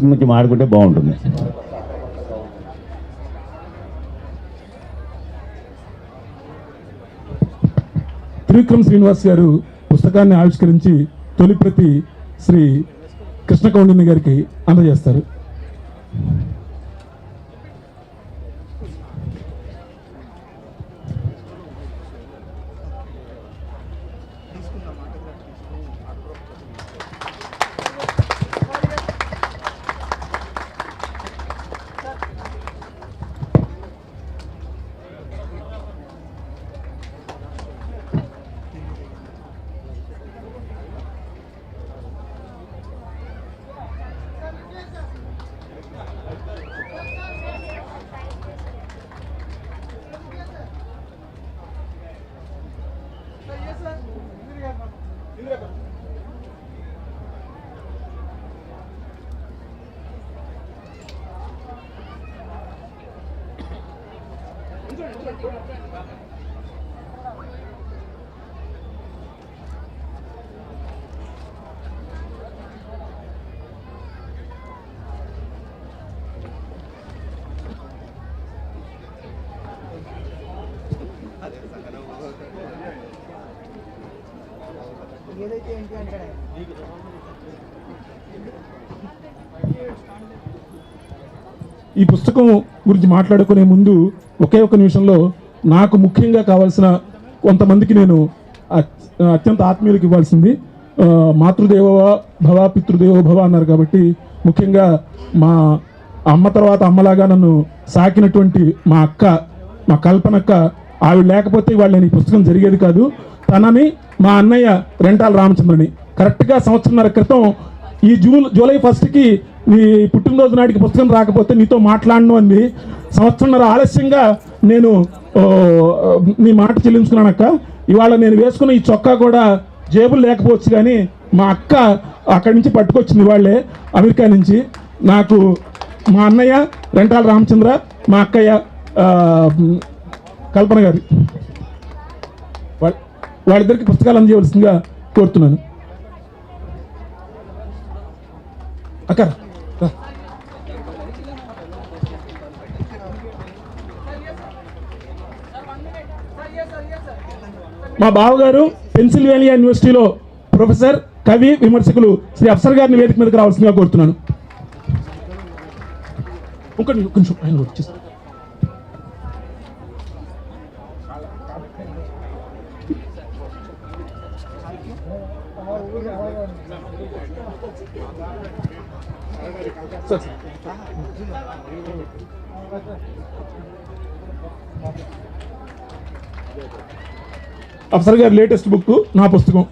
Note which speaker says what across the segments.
Speaker 1: పుస్తకం నుంచి మాడుకుంటే బాగుంటుంది.
Speaker 2: త్రివిక్రమ్ శ్రీనివాస్ గారు పుస్తకాన్ని ఆవిష్కరించి తొలి ప్రతి శ్రీ కృష్ణ కౌండిన్య గారికి అందజేస్తారు.
Speaker 3: ఏదైతే ఏంటి అంటాడు ఆయన.
Speaker 2: ఈ పుస్తకం గురించి మాట్లాడుకునే ముందు ఒకే ఒక నిమిషంలో నాకు ముఖ్యంగా కావాల్సిన కొంతమందికి నేను అత్యంత ఆత్మీయులకు ఇవ్వాల్సింది. మాతృదేవో భవ పితృదేవో భవ అన్నారు కాబట్టి ముఖ్యంగా మా అమ్మ తర్వాత అమ్మలాగా నన్ను సాకినటువంటి మా అక్క మా కల్పనక్క ఆవిడ లేకపోతే ఇవాళ నేను ఈ పుస్తకం జరిగేది కాదు. తనని మా అన్నయ్య రెంటాల రామచంద్రని. కరెక్ట్గా సంవత్సరంన్నర క్రితం ఈ జూన్ జూలై ఫస్ట్కి నీ పుట్టినరోజు నాటికి పుస్తకం రాకపోతే నీతో మాట్లాడను అంది. సంవత్సరంన్నర ఆలస్యంగా నేను మీ నీ మాట చెల్లించుకున్నానక్క ఇవాళ నేను వేసుకున్న ఈ చొక్కా కూడా జేబులు లేకపోవచ్చు కానీ మా అక్క అక్కడి నుంచి పట్టుకొచ్చింది వాళ్ళే అమెరికా నుంచి. నాకు మా అన్నయ్య రెంటాల రామచంద్ర మా అక్కయ్య కల్పన గారి. వాళ్ళిద్దరికి పుస్తకాలు అందజేయవలసిందిగా కోరుతున్నాను. అక్క మా బావగారు పెన్సిల్వేనియా యూనివర్సిటీలో ప్రొఫెసర్ కవి విమర్శకులు శ్రీ అఫ్సర్ గారిని వేదిక మీదకి రావాల్సిందిగా కోరుతున్నాను. ఒక నిమిషం, ఆయన వచ్చేస్తాను అఫ్సర్ గారి లేటెస్ట్ బుక్ నా పుస్తకం.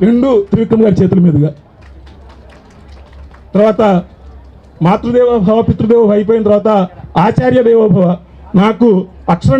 Speaker 2: రెండు త్రివిక్రమ్ గారి చేతుల మీదుగా. తర్వాత మాతృదేవ భవ పితృదేవ అయిపోయిన తర్వాత ఆచార్య దేవోభవ. నాకు అక్షరం